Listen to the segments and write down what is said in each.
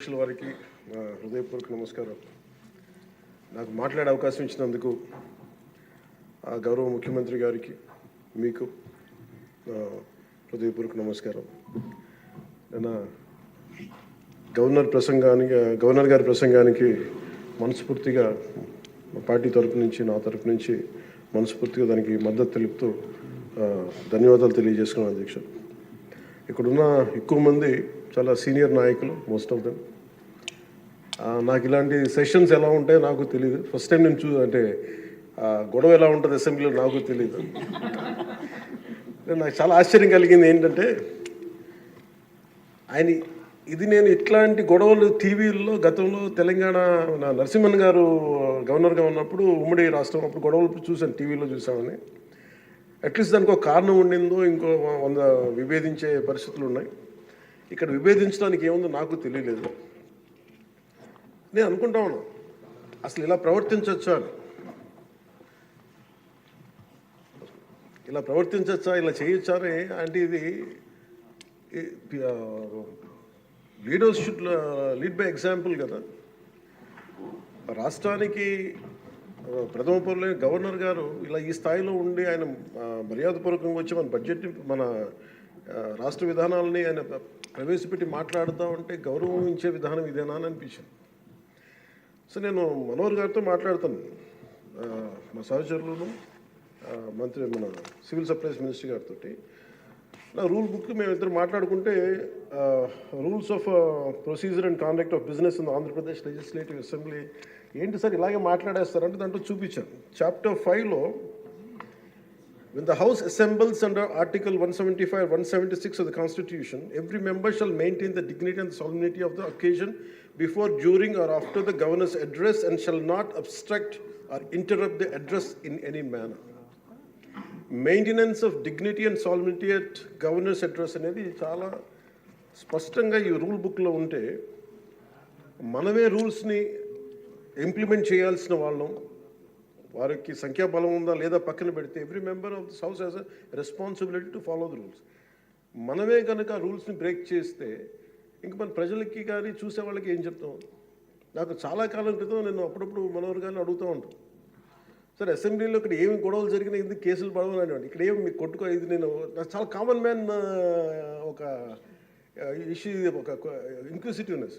అధ్యక్షుల వారికి హృదయపూర్వక నమస్కారం. నాకు మాట్లాడే అవకాశం ఇచ్చినందుకు ఆ గౌరవ ముఖ్యమంత్రి గారికి మీకు హృదయపూర్వక నమస్కారం. నిన్న గవర్నర్ ప్రసంగానికి గవర్నర్ గారి ప్రసంగానికి మనస్ఫూర్తిగా మా పార్టీ తరపు నుంచి నా తరపు నుంచి మనస్ఫూర్తిగా దానికి మద్దతు తెలుపుతూ ధన్యవాదాలు తెలియజేసుకున్నాను అధ్యక్ష ఇక్కడున్న ఎక్కువ మంది చాలా సీనియర్ నాయకులు మోస్ట్ ఆఫ్ దెమ్ నాకు ఇలాంటి సెషన్స్ ఎలా ఉంటాయో నాకు తెలియదు ఫస్ట్ టైం నేను చూ అంటే గొడవ ఎలా ఉంటుంది అసెంబ్లీలో నాకు తెలియదు నాకు చాలా ఆశ్చర్యం కలిగింది ఏంటంటే ఆయన ఇది నేను ఇట్లాంటి గొడవలు టీవీల్లో గతంలో తెలంగాణ నా నరసింహన్ గారు గవర్నర్గా ఉన్నప్పుడు ఉమ్మడి రాష్ట్రం అప్పుడు గొడవలు చూశాను టీవీలో చూసామని అట్లీస్ట్ దానికి ఒక కారణం ఉండిందో ఇంకో వంద విభేదించే పరిస్థితులు ఉన్నాయి. ఇక్కడ విభేదించడానికి ఏముందో నాకు తెలియలేదు. నేను అనుకుంటా ఉన్నా అసలు ఇలా ప్రవర్తించవచ్చా ఇలా ప్రవర్తించవచ్చా ఇలా చేయొచ్చా అని అంటే ఇది leaders should lead by example కదా. రాష్ట్రానికి ప్రథమ పౌరులైన గవర్నర్ గారు ఇలా ఈ స్థాయిలో ఉండి ఆయన మర్యాదపూర్వకంగా వచ్చి మన బడ్జెట్ మన రాష్ట్ర విధానాలని ఆయన ప్రవేశపెట్టి మాట్లాడుతూ ఉంటే గౌరవించే విధానం ఇదేనా అని అనిపించింది. సో నేను మనోహర్ గారితో మాట్లాడతాను. మా సహచరులను మంత్రి మన సివిల్ సప్లైస్ మినిస్టర్ గారితో నా రూల్ బుక్ మేము ఇద్దరు మాట్లాడుకుంటే rules of procedure and conduct of business in Andhra Pradesh legislative assembly ఏంటి సార్ ఇలాగే మాట్లాడేస్తారంటే దాంట్లో చూపించాను. చాప్టర్ ఫైవ్లో When the House assembles under Article 175, 176 of the Constitution, every member shall maintain the dignity and solemnity of the occasion before, during, or after the governor's address and shall not obstruct or interrupt the address in any manner. Maintenance of dignity and solemnity at governor's address అనేది చాలా స్పష్టంగా ఈ rule బుక్లో ఉంటే మనమే రూల్స్ని implement చేయాల్సిన వాళ్ళం వారికి సంఖ్యాబలం ఉందా లేదా పక్కన పెడితే every member of this house has a responsibility to follow the rules మనమే కనుక రూల్స్ని బ్రేక్ చేస్తే ఇంక మన ప్రజలకి కానీ చూసే వాళ్ళకి ఏం చెప్తాం? నాకు చాలా కాలం క్రితం నేను అప్పుడప్పుడు మనోహర్ గారిని అడుగుతూ ఉంటాను సార్ అసెంబ్లీలో ఇక్కడ ఏమి గొడవలు జరిగినా ఎందుకు కేసులు పడవని ఇక్కడ ఏమి మీకు కొట్టుకో? ఇది నేను నాకు చాలా కామన్ మ్యాన్ ఒక ఇష్యూ ఒక ఇంక్యూసిటివ్నెస్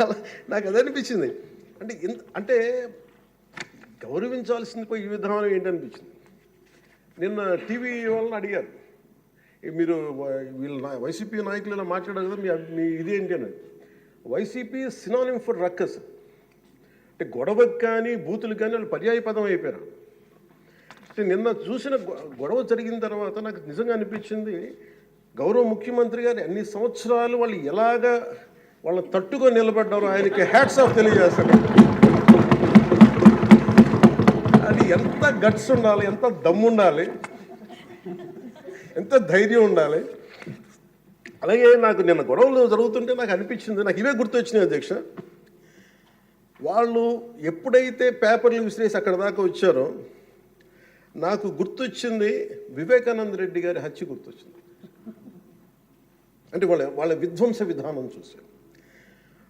అలా నాకు అది అనిపించింది. అంటే ఇంత అంటే గౌరవించాల్సింది పోయి ఈ విధానం ఏంటనిపించింది నిన్న టీవీ వాళ్ళని అడిగారు. మీరు వీళ్ళు నా- వైసీపీ నాయకులు ఇలా మాట్లాడారు కదా మీ మీ ఇదేంటి అని వైసీపీ సినానిమ్ ఫర్ రక్కస్ అంటే గొడవకు కానీ బూతులు కానీ వాళ్ళు పర్యాయ పదం అయిపోయారు. అంటే నిన్న చూసిన గొడవ జరిగిన తర్వాత నాకు నిజంగా అనిపించింది గౌరవ ముఖ్యమంత్రి గారు అన్ని సంవత్సరాలు వాళ్ళు ఎలాగా వాళ్ళని తట్టుకొని నిలబడ్డారు ఆయనకి హ్యాట్స్ ఆఫ్ తెలియజేస్తాను. అది ఎంత గట్స్ ఉండాలి ఎంత దమ్ము ఉండాలి ఎంత ధైర్యం ఉండాలి. అలాగే నాకు నిన్న గొడవలు జరుగుతుంటే నాకు అనిపించింది నాకు ఇవే గుర్తొచ్చినాయి అధ్యక్ష. వాళ్ళు ఎప్పుడైతే పేపర్లు విసిరేసి అక్కడ దాకా వచ్చారో నాకు గుర్తొచ్చింది వివేకానంద రెడ్డి గారి హత్య గుర్తొచ్చింది. అంటే వాళ్ళ వాళ్ళ విధ్వంస విధానం చూశాను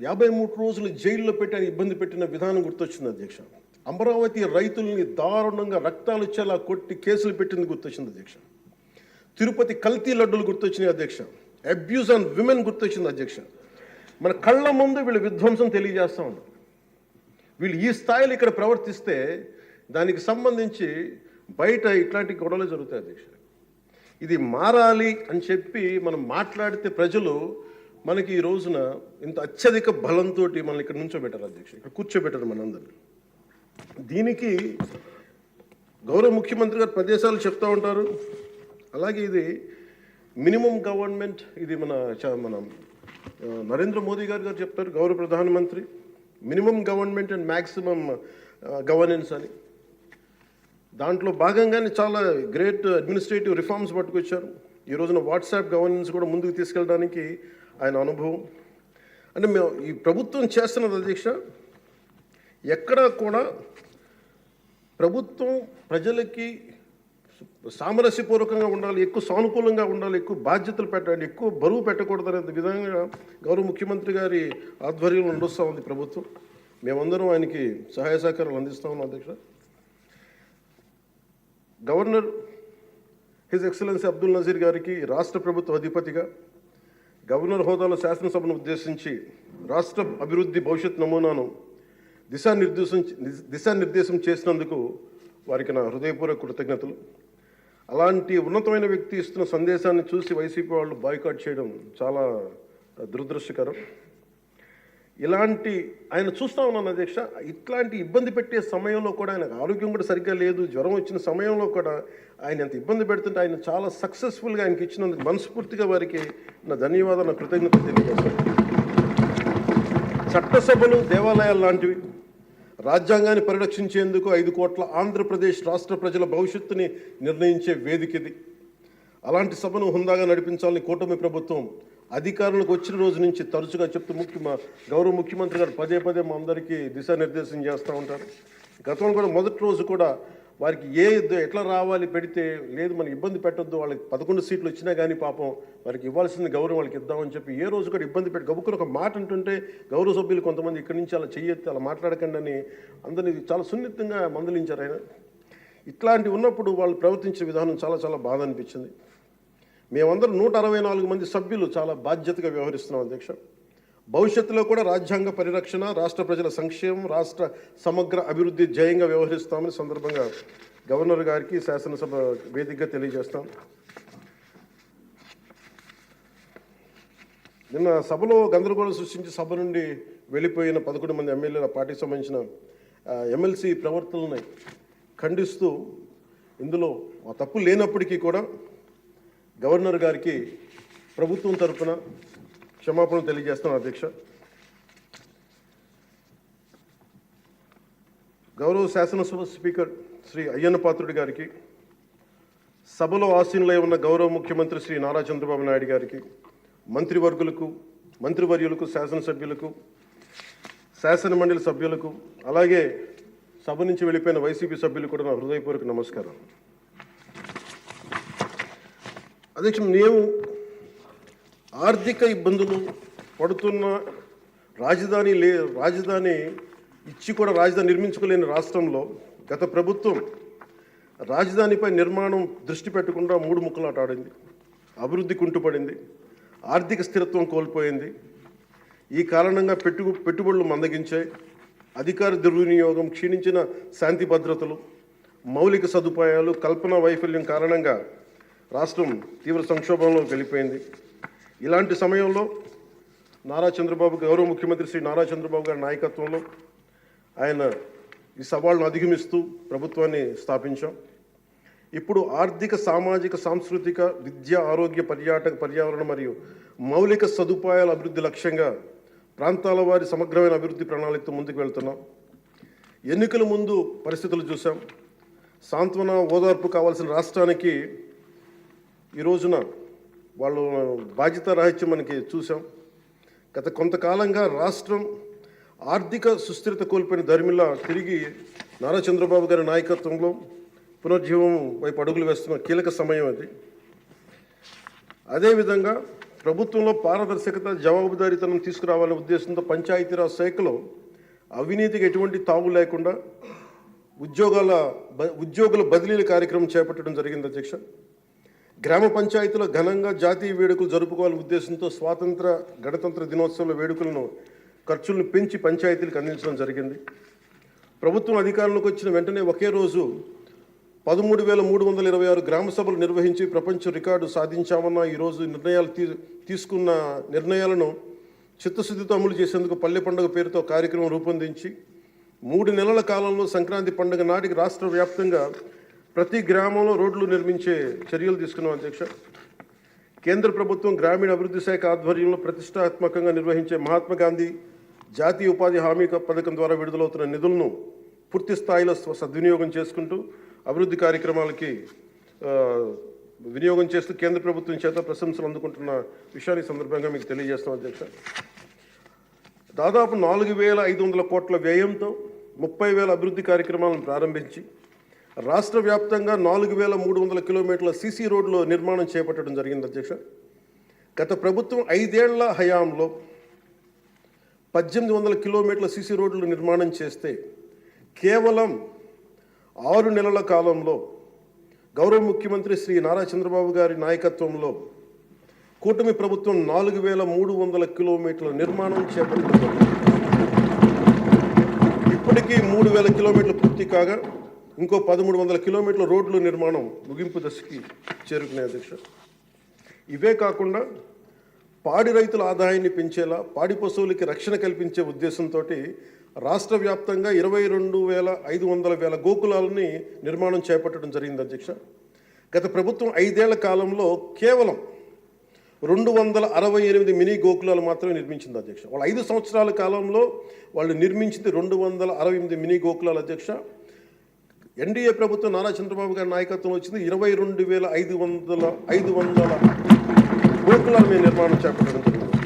యాభై మూడు రోజులు జైల్లో పెట్టని ఇబ్బంది పెట్టిన విధానం గుర్తొచ్చింది అధ్యక్ష. అమరావతి రైతుల్ని దారుణంగా రక్తాలు ఇచ్చేలా కొట్టి కేసులు పెట్టింది గుర్తొచ్చింది అధ్యక్ష. తిరుపతి కల్తీ లడ్డులు గుర్తొచ్చినాయి అధ్యక్ష. అబ్యూస్ ఆన్ విమెన్ గుర్తొచ్చింది అధ్యక్ష. మన కళ్ళ ముందు వీళ్ళు విధ్వంసం తెలియజేస్తూ ఉన్నారు. వీళ్ళు ఈ స్థాయిలో ఇక్కడ ప్రవర్తిస్తే దానికి సంబంధించి బయట ఇట్లాంటి గొడవలు జరుగుతాయి అధ్యక్ష. ఇది మారాలి అని చెప్పి మనం మాట్లాడితే ప్రజలు మనకి ఈ రోజున ఇంత అత్యధిక బలంతో మనల్ని ఇక్కడ నుంచోబెట్టారు అధ్యక్ష ఇక్కడ కూర్చోబెట్టారు మనందరినీ. దీనికి గౌరవ ముఖ్యమంత్రి గారు ప్రదేశాలు చెప్తూ ఉంటారు. అలాగే ఇది మినిమం గవర్నమెంట్ ఇది మన చ- మన నరేంద్ర మోదీ గారు గారు చెప్తారు గౌరవ ప్రధానమంత్రి. Minimum government and maximum governance అని. దాంట్లో భాగంగానే చాలా గ్రేట్ అడ్మినిస్ట్రేటివ్ రిఫార్మ్స్ పట్టుకొచ్చారు. ఈ రోజున వాట్సాప్ గవర్నెన్స్ కూడా ముందుకు తీసుకెళ్ళడానికి ఆయన అనుభవం. అంటే మేము ఈ ప్రభుత్వం చేస్తున్నది అధ్యక్ష ఎక్కడా కూడా ప్రభుత్వం ప్రజలకి సామరస్యపూర్వకంగా ఉండాలి ఎక్కువ సానుకూలంగా ఉండాలి ఎక్కువ బాధ్యతలు పెట్టాలి ఎక్కువ బరువు పెట్టకూడదు అనే విధంగా గౌరవ ముఖ్యమంత్రి గారి ఆధ్వర్యంలో నడుస్తూ ఉంది ప్రభుత్వం. మేమందరం ఆయనకి సహాయ సహకారాలు అందిస్తా ఉన్నాం అధ్యక్ష. Governor his excellency Abdul Nazeer గారికి రాష్ట్ర ప్రభుత్వ అధిపతిగా గవర్నర్ హోదాలో శాసనసభను ఉద్దేశించి రాష్ట్ర అభివృద్ధి భవిష్యత్ నమూనాను దిశానిర్దేశం దిశానిర్దేశం చేసినందుకు వారికి నా హృదయపూర్వక కృతజ్ఞతలు. అలాంటి ఉన్నతమైన వ్యక్తి ఇస్తున్న సందేశాన్ని చూసి వైసీపీ వాళ్ళు బాయ్కాట్ చేయడం చాలా దురదృష్టకరం. ఇలాంటి ఆయన చూస్తా ఉన్నాను అధ్యక్ష. ఇట్లాంటి ఇబ్బంది పెట్టే సమయంలో కూడా ఆయనకు ఆరోగ్యం కూడా సరిగ్గా లేదు జ్వరం వచ్చిన సమయంలో కూడా ఆయన ఎంత ఇబ్బంది పెడుతుంటే ఆయన చాలా సక్సెస్ఫుల్గా ఆయనకి ఇచ్చినందుకు మనస్ఫూర్తిగా వారికి నా ధన్యవాదాలు నా కృతజ్ఞత తెలియజేస్తాను. చట్టసభలు దేవాలయాలు లాంటివి రాజ్యాంగాన్ని పరిరక్షించేందుకు ఐదు కోట్ల ఆంధ్రప్రదేశ్ రాష్ట్ర ప్రజల భవిష్యత్తుని నిర్ణయించే వేదిక ఇది. అలాంటి సభను హుందాగా నడిపించాలని కూటమి ప్రభుత్వం అధికారులకు వచ్చిన రోజు నుంచి తరచుగా చెప్తూ ముఖ్య మా గౌరవ ముఖ్యమంత్రి గారు పదే పదే మా అందరికీ దిశానిర్దేశం చేస్తూ ఉంటారు. గతంలో కూడా మొదటి రోజు కూడా వారికి ఏ ఎట్లా రావాలి పెడితే లేదు మనం ఇబ్బంది పెట్టొద్దు వాళ్ళకి పదకొండు సీట్లు వచ్చినా కానీ పాపం వారికి ఇవ్వాల్సిన గౌరవం వాళ్ళకి ఇద్దామని చెప్పి ఏ రోజు కూడా ఇబ్బంది పెట్టి గబుక్కుని ఒక మాట అంటుంటే గౌరవ సభ్యులు కొంతమంది ఇక్కడి నుంచి అలా చెయ్యొద్దు అలా మాట్లాడకండి అని అందరినీ చాలా సున్నితంగా మందలించారు ఆయన. ఇట్లాంటి ఉన్నప్పుడు వాళ్ళు ప్రవర్తించే విధానం చాలా చాలా బాధ అనిపించింది. మేమందరం నూట అరవై నాలుగు మంది సభ్యులు చాలా బాధ్యతగా వ్యవహరిస్తున్నాం అధ్యక్ష. భవిష్యత్తులో కూడా రాజ్యాంగ పరిరక్షణ రాష్ట్ర ప్రజల సంక్షేమం రాష్ట్ర సమగ్ర అభివృద్ధి జయంగా వ్యవహరిస్తామని సందర్భంగా గవర్నర్ గారికి శాసనసభ వేదికగా తెలియజేస్తాం. నిన్న సభలో గందరగోళం సృష్టించి సభ నుండి వెళ్ళిపోయిన పదకొండు మంది ఎమ్మెల్యేల పార్టీకి సంబంధించిన ఎమ్మెల్సీ ప్రవర్తనని ఖండిస్తూ ఇందులో తప్పు లేనప్పటికీ కూడా గవర్నర్ గారికి ప్రభుత్వం తరఫున క్షమాపణ తెలియజేస్తాను అధ్యక్ష. గౌరవ శాసనసభ స్పీకర్ శ్రీ అయ్యన్న పాత్రుడి గారికి సభలో ఆసీనులై ఉన్న గౌరవ ముఖ్యమంత్రి శ్రీ నారా చంద్రబాబు నాయుడు గారికి మంత్రివర్గులకు మంత్రివర్యులకు శాసనసభ్యులకు శాసన మండలి సభ్యులకు అలాగే సభ నుంచి వెళ్ళిపోయిన వైసీపీ సభ్యులు కూడా నా హృదయపూర్వక నమస్కారం అధ్యక్ష నేను ఆర్థిక ఇబ్బందులు పడుతున్న రాజధాని లే రాజధాని ఇచ్చి కూడా రాజధాని నిర్మించుకోలేని రాష్ట్రంలో గత ప్రభుత్వం రాజధానిపై నిర్మాణం దృష్టి పెట్టకుండా మూడు ముక్కలాట ఆడింది అభివృద్ధి కుంటుపడింది. ఆర్థిక స్థిరత్వం కోల్పోయింది. ఈ కారణంగా పెట్టు పెట్టుబడులు మందగించాయి. అధికార దుర్వినియోగం క్షీణించిన శాంతి భద్రతలు మౌలిక సదుపాయాలు కల్పన వైఫల్యం కారణంగా రాష్ట్రం తీవ్ర సంక్షోభంలోకి వెళ్ళిపోయింది ఇలాంటి సమయంలో నారా చంద్రబాబు గౌరవ ముఖ్యమంత్రి శ్రీ నారా చంద్రబాబు గారి నాయకత్వంలో ఆయన ఈ సవాళ్ళను అధిగమిస్తూ ప్రభుత్వాన్ని స్థాపించాం. ఇప్పుడు ఆర్థిక సామాజిక సాంస్కృతిక విద్య ఆరోగ్య పర్యాటక పర్యావరణ మరియు మౌలిక సదుపాయాల అభివృద్ధి లక్ష్యంగా ప్రాంతాల వారి సమగ్రమైన అభివృద్ధి ప్రణాళికతో ముందుకు వెళ్తున్నాం. ఎన్నికల ముందు పరిస్థితులు చూసాం సాంత్వన ఓదార్పు కావాల్సిన రాష్ట్రానికి ఈ రోజున వాళ్ళు బాధ్యత రాహిత్యం మనకి చూసాం గత కొంతకాలంగా రాష్ట్రం ఆర్థిక సుస్థిరత కోల్పోయిన ధర్మిలా తిరిగి నారా చంద్రబాబు గారి నాయకత్వంలో పునర్జీవం వైపు అడుగులు వేస్తున్న కీలక సమయం అది. అదేవిధంగా ప్రభుత్వంలో పారదర్శకత జవాబుదారీతనం తీసుకురావాలనే ఉద్దేశంతో పంచాయతీరాజ్ శాఖలో అవినీతికి ఎటువంటి తావు లేకుండా ఉద్యోగాల బ- ఉద్యోగుల బదిలీల కార్యక్రమం చేపట్టడం జరిగింది అధ్యక్ష. గ్రామ పంచాయతీలో ఘనంగా జాతీయ వేడుకలు జరుపుకోవాలనే ఉద్దేశంతో స్వాతంత్ర గణతంత్ర దినోత్సవాల వేడుకలను ఖర్చులను పెంచి పంచాయతీలకు అందించడం జరిగింది. ప్రభుత్వం అధికారంలోకి వచ్చిన వెంటనే ఒకే రోజు పదమూడు వేల మూడు వందల ఇరవై ఆరు గ్రామ సభలు నిర్వహించి ప్రపంచ రికార్డు సాధించామన్న ఈరోజు నిర్ణయాలు తీ తీసుకున్న నిర్ణయాలను చిత్తశుద్ధితో అమలు చేసేందుకు పల్లె పండుగ పేరుతో కార్యక్రమం రూపొందించి మూడు నెలల కాలంలో సంక్రాంతి పండుగ నాటికి రాష్ట్ర వ్యాప్తంగా ప్రతి గ్రామంలో రోడ్లు నిర్మించే చర్యలు తీసుకున్నాం అధ్యక్ష. కేంద్ర ప్రభుత్వం గ్రామీణ అభివృద్ధి శాఖ ఆధ్వర్యంలో ప్రతిష్టాత్మకంగా నిర్వహించే మహాత్మా గాంధీ జాతీయ ఉపాధి హామీ పథకం ద్వారా విడుదలవుతున్న నిధులను పూర్తి స్థాయిలో సద్వినియోగం చేసుకుంటూ అభివృద్ధి కార్యక్రమాలకి వినియోగం చేస్తూ కేంద్ర ప్రభుత్వం చేత ప్రశంసలు అందుకుంటున్న విషయాన్ని సందర్భంగా మీకు తెలియజేస్తాం అధ్యక్ష. దాదాపు నాలుగు వేల ఐదు వందల కోట్ల వ్యయంతో ముప్పై వేల అభివృద్ధి కార్యక్రమాలను ప్రారంభించి రాష్ట్ర వ్యాప్తంగా నాలుగు వేల మూడు వందల కిలోమీటర్ల సీసీ రోడ్లు నిర్మాణం చేపట్టడం జరిగింది అధ్యక్ష. గత ప్రభుత్వం ఐదేళ్ళ హయాంలో పద్దెనిమిది వందల కిలోమీటర్ల సీసీ రోడ్లు నిర్మాణం చేస్తే కేవలం ఆరు నెలల కాలంలో గౌరవ ముఖ్యమంత్రి శ్రీ నారా చంద్రబాబు గారి నాయకత్వంలో కూటమి ప్రభుత్వం నాలుగు వేల మూడు వందల కిలోమీటర్ల నిర్మాణం చేపట్టింది ఇప్పటికీ మూడు వేల కిలోమీటర్లు పూర్తి కాగా ఇంకో పదమూడు వందల కిలోమీటర్ల రోడ్ల నిర్మాణం ముగింపు దశకి చేరుకునే అధ్యక్ష. ఇవే కాకుండా పాడి రైతుల ఆదాయాన్ని పెంచేలా పాడి పశువులకి రక్షణ కల్పించే ఉద్దేశంతో రాష్ట్ర వ్యాప్తంగా ఇరవై రెండు వేల ఐదు వందల వేల గోకులాలని నిర్మాణం చేపట్టడం జరిగింది అధ్యక్ష. గత ప్రభుత్వం ఐదేళ్ళ కాలంలో కేవలం రెండు వందల అరవై ఎనిమిది మినీ గోకులాలు మాత్రమే నిర్మించింది అధ్యక్ష. వాళ్ళ ఐదు సంవత్సరాల కాలంలో వాళ్ళు నిర్మించింది రెండు వందల అరవై ఎనిమిది మినీ గోకులాలు అధ్యక్ష. ఎన్డీఏ ప్రభుత్వం నారా చంద్రబాబు గారి నాయకత్వం వచ్చింది. ఇరవై రెండు వేల ఐదు వందల ఐదు వందల గోకులాల మేము నిర్మాణం చేపట్టడం జరిగింది.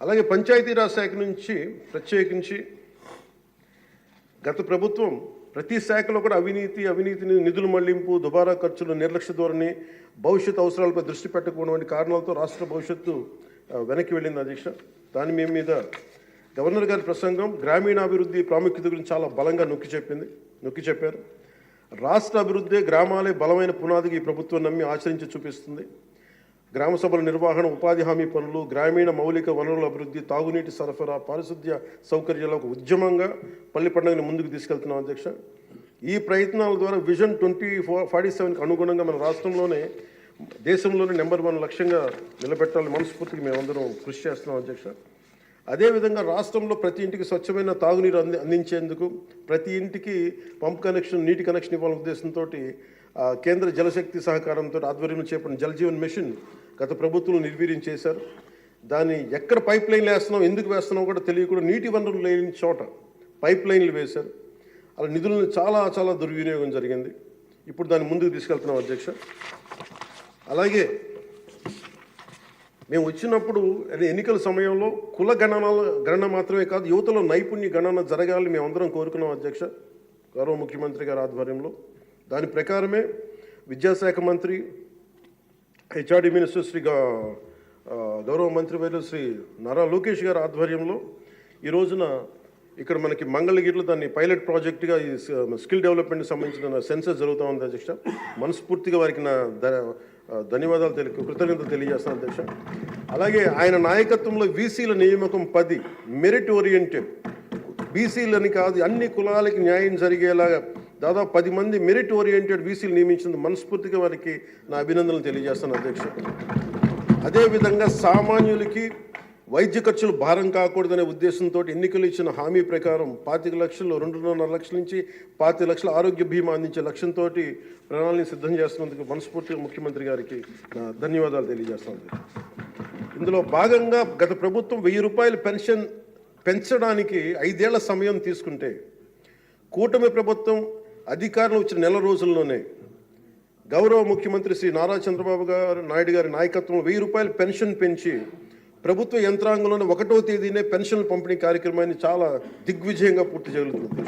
అలాగే పంచాయతీరాజ్ శాఖ నుంచి ప్రత్యేకించి గత ప్రభుత్వం ప్రతి శాఖలో కూడా అవినీతి అవినీతిని నిధుల మళ్ళింపు దుబారా ఖర్చులు నిర్లక్ష్య ధోరణి భవిష్యత్ అవసరాలపై దృష్టి పెట్టకపోవడం వంటి కారణాలతో రాష్ట్ర భవిష్యత్తు వెనక్కి వెళ్ళింది అధ్యక్ష. దాని మేము మీద గవర్నర్ గారి ప్రసంగం గ్రామీణాభివృద్ధి ప్రాముఖ్యత గురించి చాలా బలంగా నొక్కి చెప్పింది నొక్కి చెప్పారు. రాష్ట్ర అభివృద్ధి గ్రామాలే బలమైన పునాదికి ఈ ప్రభుత్వం నమ్మి ఆచరించి చూపిస్తుంది. గ్రామ సభల నిర్వహణ ఉపాధి హామీ పనులు గ్రామీణ మౌలిక వనరుల అభివృద్ధి తాగునీటి సరఫరా పారిశుద్ధ్య సౌకర్యాల ఒక ఉద్యమంగా పల్లి పండుగను ముందుకు తీసుకెళ్తున్నాం అధ్యక్ష. ఈ ప్రయత్నాల ద్వారా విజన్ ట్వంటీ ఫోర్ ఫార్టీ సెవెన్కి అనుగుణంగా మన రాష్ట్రంలోనే దేశంలోనే నెంబర్ వన్ లక్ష్యంగా నిలబెట్టాలని మనస్ఫూర్తికి మేమందరం కృషి చేస్తున్నాం అధ్యక్ష. అదేవిధంగా రాష్ట్రంలో ప్రతి ఇంటికి స్వచ్ఛమైన తాగునీరు అంది అందించేందుకు ప్రతి ఇంటికి పంప్ కనెక్షన్ నీటి కనెక్షన్ ఇవ్వాలనే ఉద్దేశంతో కేంద్ర జలశక్తి సహకారంతో ఆధ్వర్యంలో చేపట్టిన జలజీవన్ మిషన్ గత ప్రభుత్వం నిర్వీర్యం చేశారు. దాన్ని ఎక్కడ పైప్ లైన్లు వేస్తున్నాం ఎందుకు వేస్తున్నాం కూడా తెలియకుండా నీటి వనరులు లేని చోట పైప్ లైన్లు వేశారు. అలా నిధులను చాలా చాలా దుర్వినియోగం జరిగింది. ఇప్పుడు దాన్ని ముందుకు తీసుకెళ్తున్నాం అధ్యక్ష. అలాగే మేము వచ్చినప్పుడు ఎన్నికల సమయంలో కుల గణనాల గణన మాత్రమే కాదు యువతలో నైపుణ్య గణన జరగాలని మేము అందరం కోరుకున్నాం అధ్యక్ష గౌరవ ముఖ్యమంత్రి గారి ఆధ్వర్యంలో. దాని ప్రకారమే విద్యాశాఖ మంత్రి హెచ్ఆర్డి మినిస్టర్ శ్రీ గౌరవ మంత్రి వైద్యులు శ్రీ నారా లోకేష్ గారి ఆధ్వర్యంలో ఈ రోజున ఇక్కడ మనకి మంగళగిరిలో దాన్ని పైలట్ ప్రాజెక్టుగా ఈ స్కిల్ డెవలప్మెంట్కి సంబంధించిన సెన్సర్ జరుగుతూ ఉంది అధ్యక్ష. మనస్ఫూర్తిగా వారికి నా ధన్యవాదాలు తెలి కృతజ్ఞతలు తెలియజేస్తాను అధ్యక్ష. అలాగే ఆయన నాయకత్వంలో బీసీల నియామకం పది మెరిట్ ఓరియంటెడ్ బీసీలని కాదు అన్ని కులాలకి న్యాయం జరిగేలాగా దాదాపు పది మంది మెరిట్ ఓరియంటెడ్ బీసీలు నియమించింది మనస్ఫూర్తిగా వారికి నా అభినందనలు తెలియజేస్తాను అధ్యక్ష. అదేవిధంగా సామాన్యులకి వైద్య ఖర్చులు భారం కాకూడదనే ఉద్దేశంతో ఎన్నికలు ఇచ్చిన హామీ ప్రకారం పాతిక లక్షలు రెండున్నర లక్షల నుంచి పాతి లక్షల ఆరోగ్య బీమా అందించే లక్ష్యంతో ప్రణాళిని సిద్ధం చేస్తున్నందుకు మనస్ఫూర్తిగా ముఖ్యమంత్రి గారికి ధన్యవాదాలు తెలియజేస్తుంది ఇందులో భాగంగా గత ప్రభుత్వం వెయ్యి రూపాయల పెన్షన్ పెంచడానికి ఐదేళ్ళ సమయం తీసుకుంటే కూటమి ప్రభుత్వం అధికారంలో వచ్చిన నెల రోజుల్లోనే గౌరవ ముఖ్యమంత్రి శ్రీ నారా చంద్రబాబు గారు నాయుడు గారి నాయకత్వంలో వెయ్యి రూపాయల పెన్షన్ పెంచి ప్రభుత్వ యంత్రాంగంలోనే ఒకటో తేదీనే పెన్షన్ పంపిణీ కార్యక్రమాన్ని చాలా దిగ్విజయంగా పూర్తి చేయగలుగుతుంది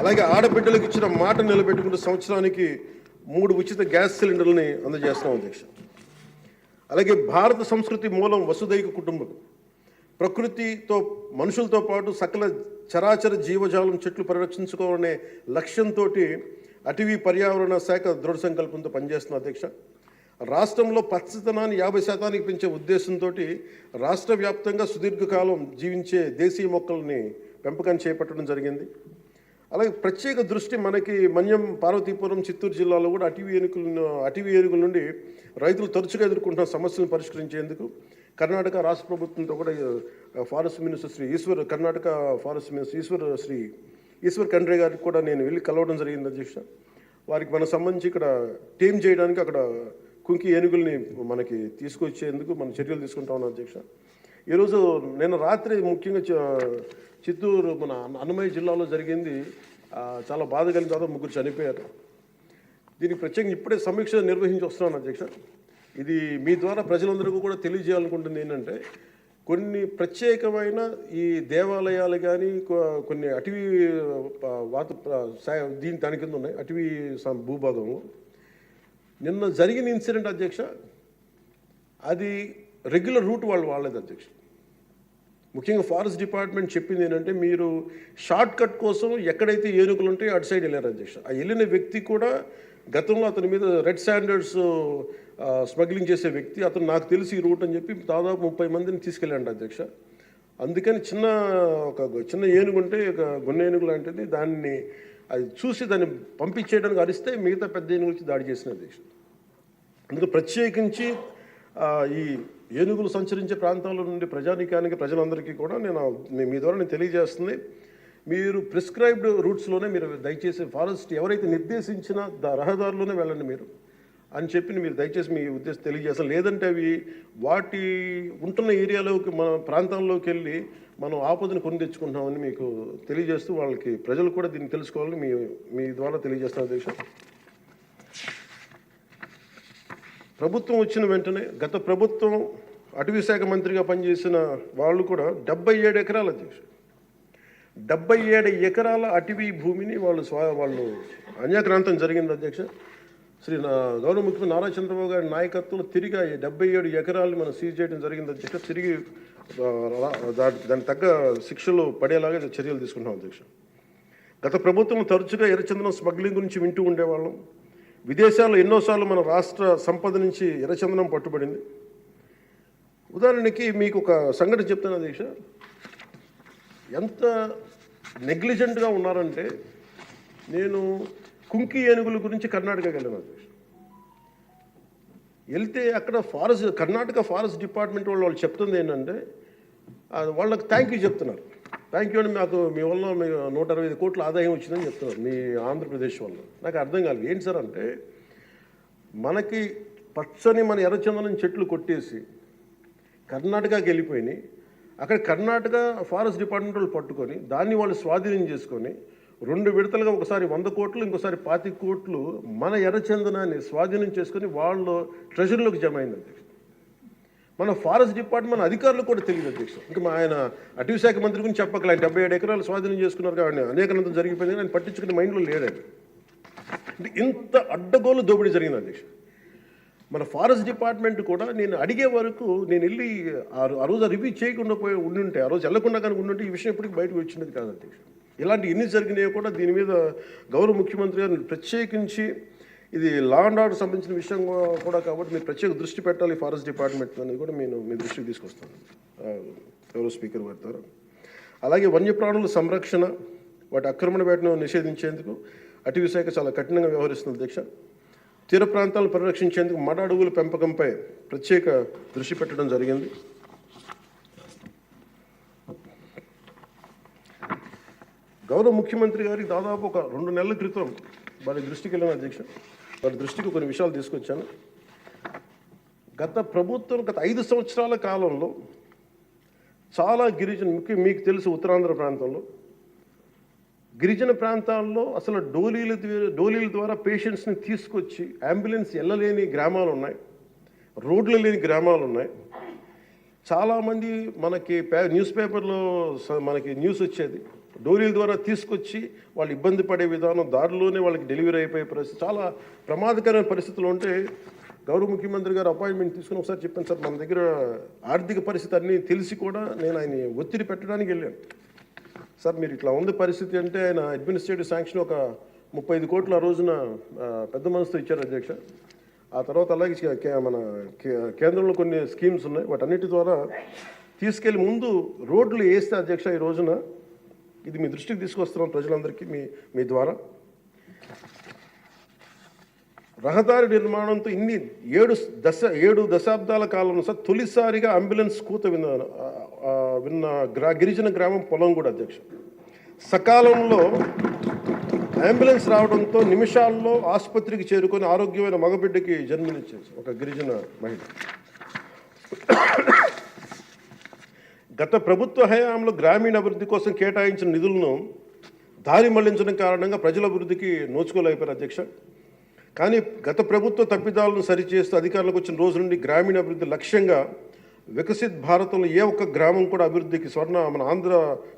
అలాగే ఆడబిడ్డలకు ఇచ్చిన మాట నిలబెట్టుకుంటూ సంవత్సరానికి మూడు ఉచిత గ్యాస్ సిలిండర్లని అందజేస్తున్నాం అధ్యక్ష. అలాగే భారత సంస్కృతి మూలం వసుదైక కుటుంబం. ప్రకృతితో మనుషులతో పాటు సకల చరాచర జీవజాలం చెట్లు పరిరక్షించుకోవాలనే లక్ష్యంతో అటవీ పర్యావరణ శాఖ దృఢ సంకల్పంతో పనిచేస్తున్న అధ్యక్ష. రాష్ట్రంలో పచ్చదనాన్ని యాభై శాతానికి పెంచే ఉద్దేశంతో రాష్ట్ర వ్యాప్తంగా సుదీర్ఘకాలం జీవించే దేశీయ మొక్కల్ని పెంపకం చేపట్టడం జరిగింది. అలాగే ప్రత్యేక దృష్టి మనకి మన్యం పార్వతీపురం చిత్తూరు జిల్లాలో కూడా అటవీ ఏనుగులను అటవీ ఏనుగుల నుండి రైతులు తరచుగా ఎదుర్కొంటున్న సమస్యలను పరిష్కరించేందుకు కర్ణాటక రాష్ట్ర ప్రభుత్వంతో కూడా forest minister Shri Eshwar Karnataka forest minister Eshwar Shri Eshwar Khandre గారికి కూడా నేను వెళ్ళి కలవడం జరిగింది అధ్యక్ష. వారికి మనకు సంబంధించి ఇక్కడ టీమ్ చేయడానికి అక్కడ కుంకి ఏనుగుల్ని మనకి తీసుకొచ్చేందుకు మన చర్యలు తీసుకుంటా ఉన్నాం అధ్యక్ష. ఈరోజు నేను రాత్రి ముఖ్యంగా చిత్తూరు మన అన్నమయ్య జిల్లాలో జరిగింది చాలా బాధ కలిగిన తర్వాత ముగ్గురు చనిపోయారు. దీనికి ప్రత్యేకంగా ఇప్పుడే సమీక్ష నిర్వహించి వస్తున్నాను అధ్యక్ష. ఇది మీ ద్వారా ప్రజలందరికీ కూడా తెలియజేయాలనుకుంటుంది ఏంటంటే కొన్ని ప్రత్యేకమైన ఈ దేవాలయాలు కానీ కొన్ని అటవీ వాత దీని దాని కింద ఉన్నాయి. అటవీ భూభాగము నిన్న జరిగిన ఇన్సిడెంట్ అధ్యక్ష అది రెగ్యులర్ రూట్ వాళ్ళు వాడలేదు అధ్యక్ష. ముఖ్యంగా ఫారెస్ట్ డిపార్ట్మెంట్ చెప్పింది ఏంటంటే మీరు షార్ట్ కట్ కోసం ఎక్కడైతే ఏనుగులు ఉంటాయో అటు సైడ్ వెళ్ళారు అధ్యక్ష. ఆ వెళ్ళిన వ్యక్తి కూడా గతంలో అతని మీద రెడ్ స్టాండర్డ్స్ స్మగ్లింగ్ చేసే వ్యక్తి అతను నాకు తెలిసి ఈ రూట్ అని చెప్పి దాదాపు ముప్పై మందిని తీసుకెళ్ళాడు అధ్యక్ష. అందుకని చిన్న ఒక చిన్న ఏనుగు ఉంటే ఒక గున్న ఏనుగు లాంటిది దాన్ని అది చూసి దాన్ని పంపించేయడానికి అరిస్తే మిగతా పెద్ద ఏనుగు వచ్చి దాడి చేసిన అధ్యక్షుడు అందుకు ప్రత్యేకించి ఈ ఏనుగులు సంచరించే ప్రాంతంలో నుండి ప్రజానీకానికి ప్రజలందరికీ కూడా నేను మీ- మీ ద్వారా నేను తెలియజేస్తుంది. మీరు ప్రిస్క్రైబ్డ్ రూట్స్లోనే మీరు దయచేసి ఫారెస్ట్ ఎవరైతే నిర్దేశించిన రహదారిలోనే వెళ్ళండి మీరు అని చెప్పి మీరు దయచేసి మీ ఉద్దేశం తెలియజేస్తాం లేదంటే అవి వాటి ఉంటున్న ఏరియాలోకి మన ప్రాంతంలోకి వెళ్ళి మనం ఆపదను కొని తెచ్చుకుంటున్నామని మీకు తెలియజేస్తూ వాళ్ళకి ప్రజలు కూడా దీన్ని తెలుసుకోవాలని మీ మీ ద్వారా తెలియజేస్తాను అధ్యక్ష. ప్రభుత్వం వచ్చిన వెంటనే గత ప్రభుత్వం అటవీ శాఖ మంత్రిగా పనిచేసిన వాళ్ళు కూడా డెబ్బై ఏడు ఎకరాల అధ్యక్షుడు డెబ్బై ఏడు ఎకరాల అటవీ భూమిని వాళ్ళు స్వా వాళ్ళు అన్యాక్రాంతం జరిగింది అధ్యక్ష. శ్రీ నా గౌరవ ముఖ్యమంత్రి నారా చంద్రబాబు గారి నాయకత్వంలో తిరిగి ఆ డెబ్బై ఏడు ఎకరాలు మనం సీజ్ చేయడం జరిగింది అధ్యక్ష. తిరిగి దాని దానికి తగ్గ శిక్షలు పడేలాగా చర్యలు తీసుకుంటాం అధ్యక్ష. గత ప్రభుత్వం తరచుగా ఎర్రచందనం స్మగ్లింగ్ గురించి వింటూ ఉండేవాళ్ళం. విదేశాల్లో ఎన్నోసార్లు మన రాష్ట్ర సంపద నుంచి ఎర్రచందనం పట్టుబడింది. ఉదాహరణకి మీకు ఒక సంఘటన చెప్తాను దీక్ష. ఎంత నెగ్లిజెంట్గా ఉన్నారంటే నేను కుంకి ఏనుగుల గురించి కర్ణాటకకి వెళ్ళాను అధ్యక్ష వెళ్తే అక్కడ ఫారెస్ట్ కర్ణాటక ఫారెస్ట్ డిపార్ట్మెంట్ వాళ్ళు వాళ్ళు చెప్తుంది ఏంటంటే వాళ్ళకి థ్యాంక్ యూ చెప్తున్నారు. థ్యాంక్ యూ అండి మాకు మీ వల్ల మీ నూట అరవై ఐదు కోట్ల ఆదాయం వచ్చిందని చెప్తున్నారు మీ ఆంధ్రప్రదేశ్ వల్ల. నాకు అర్థం కాలేదు. ఏంటి సార్ అంటే మనకి పచ్చని మన ఎర్రచందనం చెట్లు కొట్టేసి కర్ణాటకకి వెళ్ళిపోయినాయి. అక్కడ కర్ణాటక ఫారెస్ట్ డిపార్ట్మెంట్ వాళ్ళు పట్టుకొని దాన్ని వాళ్ళు స్వాధీనం చేసుకొని రెండు విడతలుగా ఒకసారి వంద కోట్లు ఇంకోసారి పాతి కోట్లు మన ఎర్రచందనాన్ని స్వాధీనం చేసుకొని వాళ్ళు ట్రెజరీలోకి జమ అయిందండి. మన ఫారెస్ట్ డిపార్ట్మెంట్ అధికారులు కూడా తెలియదు అధ్యక్ష. ఇంకా మా ఆయన అటవీ శాఖ మంత్రి గురించి చెప్పకలే ఆయన డెబ్బై ఏడు ఎకరాలు స్వాధీనం చేసుకున్నారు కాబట్టి అనేకనంతం జరిగిపోయింది ఆయన పట్టించుకునే మైండ్లో లేడు అంటే ఇంత అడ్డగోలు దోపిడీ జరిగింది అధ్యక్ష. మన ఫారెస్ట్ డిపార్ట్మెంట్ కూడా నేను అడిగే వరకు నేను వెళ్ళి ఆ రోజు రివ్యూ చేయకుండా పోయి ఉండుంటే ఆ రోజు వెళ్ళకుండా కనుక ఉండుంటే ఈ విషయం ఎప్పటికీ బయటకు వచ్చినది కాదు అధ్యక్ష. ఇలాంటి ఎన్ని జరిగినాయో కూడా దీని మీద గౌరవ ముఖ్యమంత్రి గారిని ప్రత్యేకించి ఇది లా అండ్ ఆర్డర్ సంబంధించిన విషయం కూడా కాబట్టి మీరు ప్రత్యేక దృష్టి పెట్టాలి ఫారెస్ట్ డిపార్ట్మెంట్ అనేది కూడా నేను మీ దృష్టికి తీసుకొస్తాను. ఎవరో గౌరవ స్పీకర్ గారి ద్వారా. అలాగే వన్యప్రాణుల సంరక్షణ వాటి ఆక్రమణ వేటను నిషేధించేందుకు అటవీ శాఖ చాలా కఠినంగా వ్యవహరిస్తుంది అధ్యక్ష. తీర ప్రాంతాలను పరిరక్షించేందుకు మడ అడవుల పెంపకంపై ప్రత్యేక దృష్టి పెట్టడం జరిగింది. గౌరవ ముఖ్యమంత్రి గారికి దాదాపు ఒక రెండు నెలల క్రితం వారి దృష్టికి వెళ్ళిన అధ్యక్ష. వారి దృష్టికి కొన్ని విషయాలు తీసుకొచ్చాను. గత ప్రభుత్వం గత ఐదు సంవత్సరాల కాలంలో చాలా గిరిజన ముఖ్య మీకు తెలుసు ఉత్తరాంధ్ర ప్రాంతంలో. గిరిజన ప్రాంతాల్లో అసలు డోలీల డోలీల ద్వారా పేషెంట్స్ని తీసుకొచ్చి అంబులెన్స్ వెళ్ళలేని గ్రామాలు ఉన్నాయి రోడ్లు లేని గ్రామాలు ఉన్నాయి చాలామంది మనకి పే న్యూస్ పేపర్లో స- మనకి న్యూస్ వచ్చేది. డోరీల ద్వారా తీసుకొచ్చి వాళ్ళు ఇబ్బంది పడే విధానం దారిలోనే వాళ్ళకి డెలివరీ అయిపోయే పరిస్థితి. చాలా ప్రమాదకరమైన పరిస్థితులు ఉంటే గౌరవ ముఖ్యమంత్రి గారు అపాయింట్మెంట్ తీసుకుని ఒకసారి చెప్పాను సార్ మన దగ్గర ఆర్థిక పరిస్థితి అన్నీ తెలిసి కూడా నేను ఆయన ఒత్తిడి పెట్టడానికి వెళ్ళాను. సార్ మీరు ఇట్లా ఉంది పరిస్థితి అంటే ఆయన అడ్మినిస్ట్రేటివ్ శాంక్షన్ ఒక ముప్పై ఐదు కోట్లు ఆ రోజున పెద్ద మనసుతో ఇచ్చారు అధ్యక్ష. ఆ తర్వాత అలాగే మన కే- కేంద్రంలో కొన్ని స్కీమ్స్ ఉన్నాయి. వాటన్నిటి ద్వారా తీసుకెళ్ళి ముందు రోడ్లు వేస్తే అధ్యక్ష ఈ రోజున ఇది మీ దృష్టికి తీసుకొస్తున్నాం ప్రజలందరికీ మీ మీ ద్వారా. రహదారి నిర్మాణంతో ఇన్ని ఏడు దశ ఏడు దశాబ్దాల కాలంలో సార్ తొలిసారిగా అంబులెన్స్ కూత విన్న విన్న గ్రా గిరిజన గ్రామం పొలం కూడా అధ్యక్ష. సకాలంలో అంబులెన్స్ రావడంతో నిమిషాల్లో ఆసుపత్రికి చేరుకొని ఆరోగ్యమైన మగబిడ్డకి జన్మనిచ్చేసి ఒక గిరిజన మహిళ. గత ప్రభుత్వ హయాంలో గ్రామీణ అభివృద్ధి కోసం కేటాయించిన నిధులను దారి మళ్ళించడం కారణంగా ప్రజల అభివృద్ధికి నోచుకోలేకపోయారు అధ్యక్ష. కానీ గత ప్రభుత్వ తప్పిదాలను సరిచేస్తూ అధికారులకు వచ్చిన రోజు నుండి గ్రామీణ అభివృద్ధి లక్ష్యంగా వికసిత్ భారతంలో ఏ ఒక్క గ్రామం కూడా అభివృద్ధికి స్వర్ణ మన ఆంధ్ర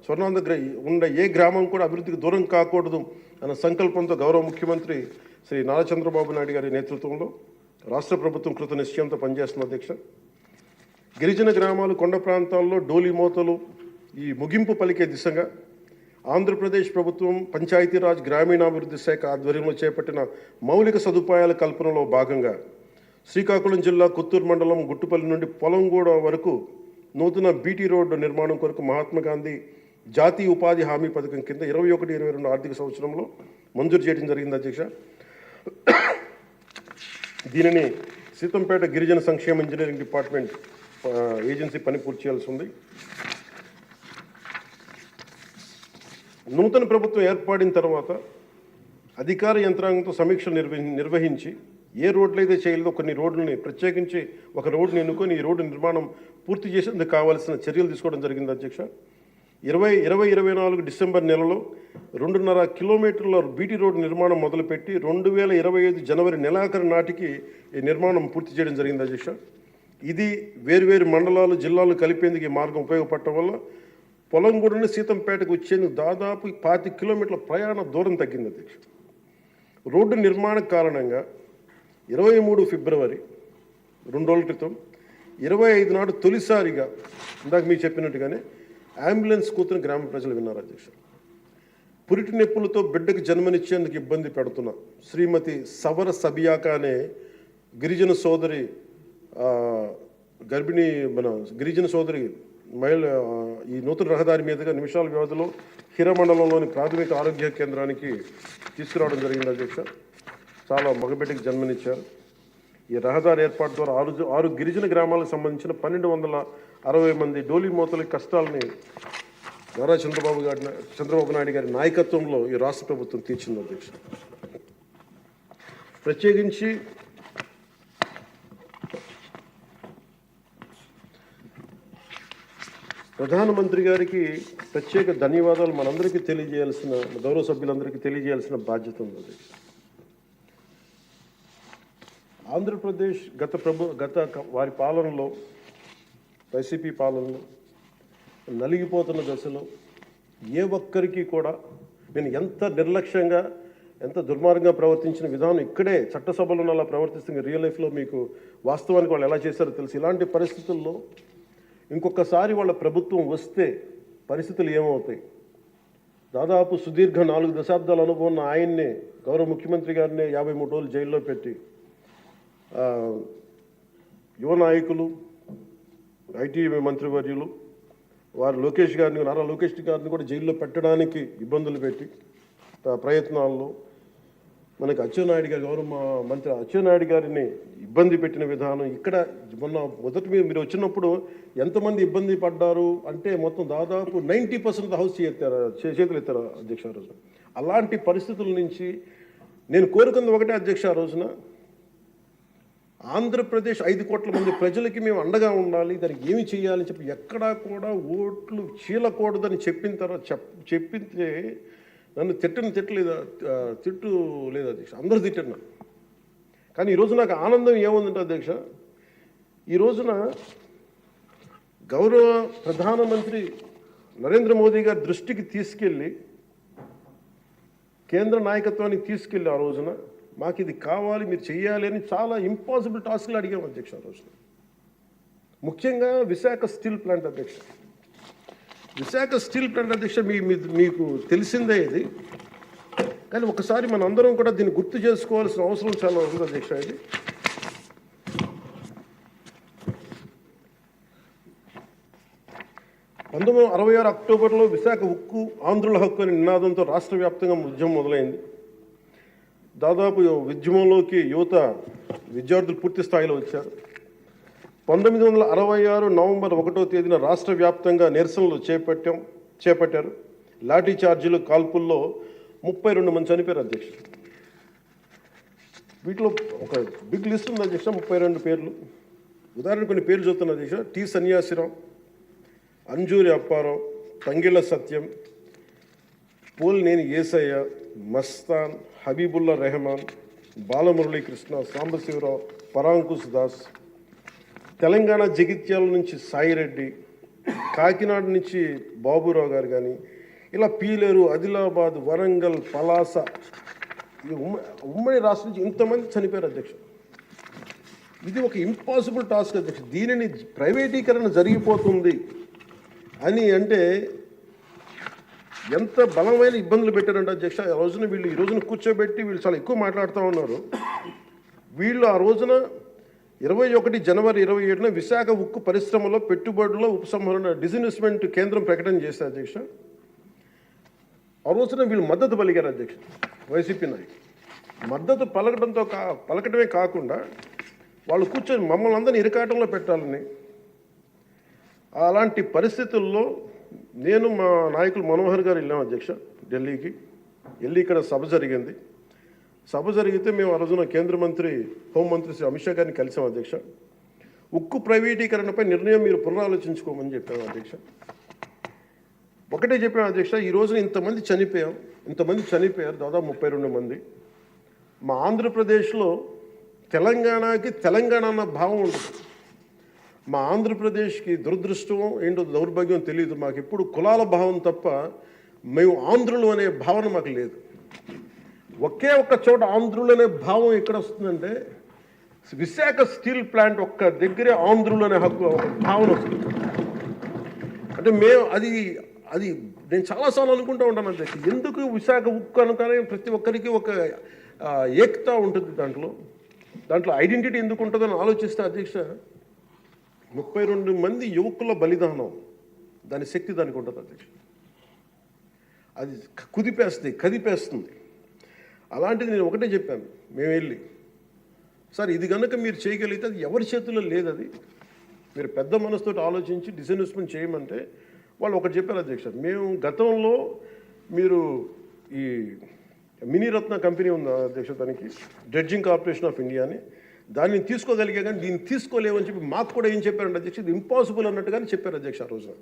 స్వర్ణాంధ్ర ఉన్న ఏ గ్రామం కూడా అభివృద్ధికి దూరం కాకూడదు అన్న సంకల్పంతో గౌరవ ముఖ్యమంత్రి శ్రీ నారా చంద్రబాబు నాయుడు గారి నేతృత్వంలో రాష్ట్ర ప్రభుత్వం కృత నిశ్చయంతో పనిచేస్తున్న అధ్యక్ష. గిరిజన గ్రామాలు కొండ ప్రాంతాల్లో డోలిమోతలు ఈ ముగింపు పలికే దిశగా ఆంధ్రప్రదేశ్ ప్రభుత్వం పంచాయతీరాజ్ గ్రామీణాభివృద్ధి శాఖ ఆధ్వర్యంలో చేపట్టిన మౌలిక సదుపాయాల కల్పనలో భాగంగా శ్రీకాకుళం జిల్లా కొత్తూరు మండలం గుట్టుపల్లి నుండి పొలంగూడ వరకు నూతన బీటీ రోడ్డు నిర్మాణం కొరకు మహాత్మా గాంధీ జాతీయ ఉపాధి హామీ పథకం కింద ఇరవై ఒకటి ఇరవై రెండు ఆర్థిక సంవత్సరంలో మంజూరు చేయడం జరిగింది అధ్యక్ష. దీనిని సీతంపేట గిరిజన సంక్షేమ ఇంజనీరింగ్ డిపార్ట్మెంట్ ఏజెన్సీ పని పూర్తి చేయాల్సి ఉంది. నూతన ప్రభుత్వం ఏర్పడిన తర్వాత అధికార యంత్రాంగంతో సమీక్ష నిర్వహి నిర్వహించి ఏ రోడ్లు అయితే చేయలేదో కొన్ని రోడ్లని ప్రత్యేకించి ఒక రోడ్డుని ఎన్నుకొని ఈ రోడ్డు నిర్మాణం పూర్తి చేసేందుకు కావాల్సిన చర్యలు తీసుకోవడం జరిగింది అధ్యక్ష. ఇరవై ఇరవై ఇరవై నాలుగు డిసెంబర్ నెలలో రెండున్నర కిలోమీటర్ల బీటీ రోడ్డు నిర్మాణం మొదలుపెట్టి రెండు వేల ఇరవై ఐదు జనవరి నెలాఖరు నాటికి ఈ నిర్మాణం పూర్తి చేయడం జరిగింది అధ్యక్ష. ఇది వేరువేరు మండలాలు జిల్లాలు కలిపేందుకు ఈ మార్గం ఉపయోగపడటం వల్ల పొలంగూడని సీతంపేటకు వచ్చేందుకు దాదాపు పాతి కిలోమీటర్ల ప్రయాణ దూరం తగ్గింది అధ్యక్ష. రోడ్డు నిర్మాణ కారణంగా ఇరవై మూడు ఫిబ్రవరి రెండు రోజుల క్రితం ఇరవై ఐదు నాడు తొలిసారిగా ఇందాక మీరు చెప్పినట్టుగానే అంబులెన్స్ కూతురు గ్రామ ప్రజలు విన్నారు అధ్యక్ష. పురిటి నొప్పులతో బిడ్డకు జన్మనిచ్చేందుకు ఇబ్బంది పెడుతున్న శ్రీమతి సవర సబియాక అనే గిరిజన సోదరి గర్భిణీ మన గిరిజన సోదరి మహిళ ఈ నూతన రహదారి మీదుగా నిమిషాల వ్యవధిలో హిరమండలంలోని ప్రాథమిక ఆరోగ్య కేంద్రానికి తీసుకురావడం జరిగింది అధ్యక్ష. చాలా మగబిడ్డకి జన్మనిచ్చారు. ఈ రహదారి ఏర్పాటు ద్వారా ఆరు ఆరు గిరిజన గ్రామాలకు సంబంధించిన పన్నెండు వందల అరవై మంది డోలీ మోతల కష్టాలని నారా చంద్రబాబు గారి చంద్రబాబు నాయుడు గారి నాయకత్వంలో ఈ రాష్ట్ర ప్రభుత్వం తీర్చింది అధ్యక్ష. ప్రత్యేకించి ప్రధానమంత్రి గారికి ప్రత్యేక ధన్యవాదాలు మనందరికీ తెలియజేయాల్సిన గౌరవ సభ్యులందరికీ తెలియజేయాల్సిన బాధ్యత ఉంది ఆంధ్రప్రదేశ్ గత ప్రభు గత వారి పాలనలో వైసీపీ పాలనలో నలిగిపోతున్న దశలో ఏ ఒక్కరికి కూడా నేను ఎంత నిర్లక్ష్యంగా ఎంత దుర్మార్గంగా ప్రవర్తించిన విధానం ఇక్కడే చట్టసభలో అలా ప్రవర్తిస్తుంది రియల్ లైఫ్లో మీకు వాస్తవానికి వాళ్ళు ఎలా చేశారో తెలుసు. ఇలాంటి పరిస్థితుల్లో ఇంకొకసారి వాళ్ళ ప్రభుత్వం వస్తే పరిస్థితులు ఏమవుతాయి? దాదాపు సుదీర్ఘ నాలుగు దశాబ్దాల అనుభవం ఉన్న ఆయన్నే గౌరవ ముఖ్యమంత్రి గారిని యాభై మూడు రోజులు జైల్లో పెట్టి యువ నాయకులు ఐటీ మంత్రివర్యులు వారు లోకేష్ గారిని నారా లోకేష్ గారిని కూడా జైల్లో పెట్టడానికి ఇబ్బందులు పెట్టి ప్రయత్నాల్లో మనకి అచ్చెన్నాయుడు గారి గౌరవ మంత్రి అచ్చెన్నాయుడు గారిని ఇబ్బంది పెట్టిన విధానం ఇక్కడ మొన్న మొదటి మీరు మీరు వచ్చినప్పుడు ఎంతమంది ఇబ్బంది పడ్డారు అంటే మొత్తం దాదాపు నైంటీ పర్సెంట్ హౌస్ ఎత్తారు చేతులు ఎత్తారు అధ్యక్ష రోజున. అలాంటి పరిస్థితుల నుంచి నేను కోరుకుంది ఒకటే అధ్యక్ష రోజున ఆంధ్రప్రదేశ్ ఐదు కోట్ల మంది ప్రజలకి మేము అండగా ఉండాలి దానికి ఏమి చేయాలని చెప్పి ఎక్కడా కూడా ఓట్లు చీలకూడదని చెప్పిన తర్వాత చెప్ చెప్పితే నన్ను తిట్టని తిట్టలేదా? తిట్టు లేదు అధ్యక్ష అందరూ తిట్టారు నన్ను. కానీ ఈరోజు నాకు ఆనందం ఏముందంటే అధ్యక్ష ఈ రోజున గౌరవ ప్రధానమంత్రి నరేంద్ర మోదీ గారి దృష్టికి తీసుకెళ్ళి కేంద్ర నాయకత్వానికి తీసుకెళ్ళి ఆ రోజున మాకు ఇది కావాలి మీరు చేయాలి అని చాలా ఇంపాసిబుల్ టాస్క్లు అడిగాం అధ్యక్ష ఆ రోజున. ముఖ్యంగా విశాఖ స్టీల్ ప్లాంట్ అధ్యక్ష. విశాఖ స్టీల్ ప్లాంట్ అధ్యక్ష మీ మీకు తెలిసిందే ఇది. కానీ ఒకసారి మనందరం కూడా దీన్ని గుర్తు చేసుకోవాల్సిన అవసరం చాలా ఉంది అధ్యక్ష ఇది. పంతొమ్మిది వందల అరవై ఆరు అక్టోబర్లో విశాఖ ఉక్కు ఆంధ్రుల హక్కు అనే నినాదంతో రాష్ట్ర వ్యాప్తంగా ఉద్యమం మొదలైంది. దాదాపు ఉద్యమంలోకి యువత విద్యార్థులు పూర్తి స్థాయిలో వచ్చారు. పంతొమ్మిది వందల అరవై ఆరు నవంబర్ ఒకటో తేదీన రాష్ట్ర వ్యాప్తంగా నిరసనలు చేపట్టాం చేపట్టారు. లాఠీ చార్జీలు కాల్పుల్లో ముప్పై రెండు మంది చనిపోయారు అధ్యక్ష వీటిలో ఒక బిగ్ లిస్ట్ ఉంది అధ్యక్ష ముప్పై రెండు పేర్లు. ఉదాహరణ కొన్ని పేర్లు చూస్తున్నా అధ్యక్ష. టి సన్యాసిరావు అంజూరి అప్పారావు తంగిళ్ళ సత్యం పోలినేని ఏసయ్య మస్తాన్ హబీబుల్లా రెహమాన్ బాలమురళీకృష్ణ సాంబశివరావు పరాంకుశ్ దాస్ తెలంగాణ జగిత్యాల నుంచి సాయిరెడ్డి కాకినాడ నుంచి బాబురావు గారు కానీ ఇలా పీలేరు ఆదిలాబాద్ వరంగల్ పలాస ఈ ఉమ్మ ఉమ్మడి రాష్ట్రం నుంచి ఇంతమంది చనిపోయారు అధ్యక్ష ఇది ఒక ఇంపాసిబుల్ టాస్క్ అధ్యక్షుడు. దీనిని ప్రైవేటీకరణ జరిగిపోతుంది అని అంటే ఎంత బలమైన ఇబ్బందులు పెట్టారంటే అధ్యక్ష ఆ రోజున వీళ్ళు ఈ రోజున కూర్చోబెట్టి వీళ్ళు చాలా ఎక్కువ మాట్లాడుతూ ఉన్నారు. వీళ్ళు ఆ రోజున ఇరవై ఒకటి జనవరి ఇరవై ఏడున విశాఖ ఉక్కు పరిశ్రమలో పెట్టుబడుల ఉపసంహరణ డిజిన్వెస్ట్మెంట్ కేంద్రం ప్రకటన చేశారు అధ్యక్ష. ఆ రోజున వీళ్ళు మద్దతు పలికారు అధ్యక్ష వైసీపీ నాయకులు. మద్దతు పలకడంతో కా పలకటమే కాకుండా వాళ్ళు కూర్చొని మమ్మల్ని అందరినీ ఇరకాటంలో పెట్టాలని అలాంటి పరిస్థితుల్లో నేను మా నాయకులు మనోహర్ గారు వెళ్ళాం అధ్యక్ష ఢిల్లీకి. వెళ్ళి ఇక్కడ సభ జరిగింది. సభ జరిగితే మేము ఆ రోజున కేంద్ర మంత్రి హోంమంత్రి శ్రీ అమిత్ షా గారిని కలిసాం అధ్యక్ష. ఉక్కు ప్రైవేటీకరణపై నిర్ణయం మీరు పునరాలోచించుకోమని చెప్పాము అధ్యక్ష. ఒకటే చెప్పాము అధ్యక్ష ఈ రోజున ఇంతమంది చనిపోయాం. ఇంతమంది చనిపోయారు దాదాపు ముప్పై రెండు మంది. మా ఆంధ్రప్రదేశ్లో తెలంగాణకి తెలంగాణ అన్న భావం ఉంటుంది మా ఆంధ్రప్రదేశ్కి దురదృష్టం ఏంటో దౌర్భాగ్యం తెలియదు మాకు. ఎప్పుడు కులాల భావం తప్ప మేము ఆంధ్రులు అనే భావన మాకు లేదు. ఒకే ఒక్క చోట ఆంధ్రులు అనే భావం ఎక్కడ వస్తుందంటే విశాఖ స్టీల్ ప్లాంట్ ఒక్క దగ్గరే ఆంధ్రులు అనే హక్కు భావన వస్తుంది. అంటే మేము అది అది నేను చాలాసార్లు అనుకుంటూ ఉంటాను అధ్యక్ష ఎందుకు విశాఖ ఉక్కు అనుకనే ప్రతి ఒక్కరికి ఒక ఏకత ఉంటుంది దాంట్లో. దాంట్లో ఐడెంటిటీ ఎందుకు ఉంటుందని ఆలోచిస్తే అధ్యక్ష ముప్పై రెండు మంది యువకుల బలిదానం దాని శక్తి దానికి ఉంటుంది అధ్యక్ష. అది కుదిపేస్తుంది కదిపేస్తుంది. అలాంటిది నేను ఒకటే చెప్పాను. మేము వెళ్ళి సార్ ఇది కనుక మీరు చేయగలిగితే అది ఎవరి చేతుల్లో లేదు అది. మీరు పెద్ద మనసుతో ఆలోచించి డిస్ఇన్వెస్ట్మెంట్ చేయమంటే వాళ్ళు ఒకటి చెప్పారు అధ్యక్ష మేము గతంలో మీరు ఈ మినీ రత్న కంపెనీ ఉంది అధ్యక్ష దానికి డ్రెడ్జింగ్ కార్పొరేషన్ ఆఫ్ ఇండియా అని దాన్ని తీసుకోగలిగే కానీ దీన్ని తీసుకోలేమని చెప్పి మాకు కూడా ఏం చెప్పారంటే అధ్యక్ష ఇది ఇంపాసిబుల్ అన్నట్టుగానే చెప్పారు అధ్యక్ష ఆ రోజున.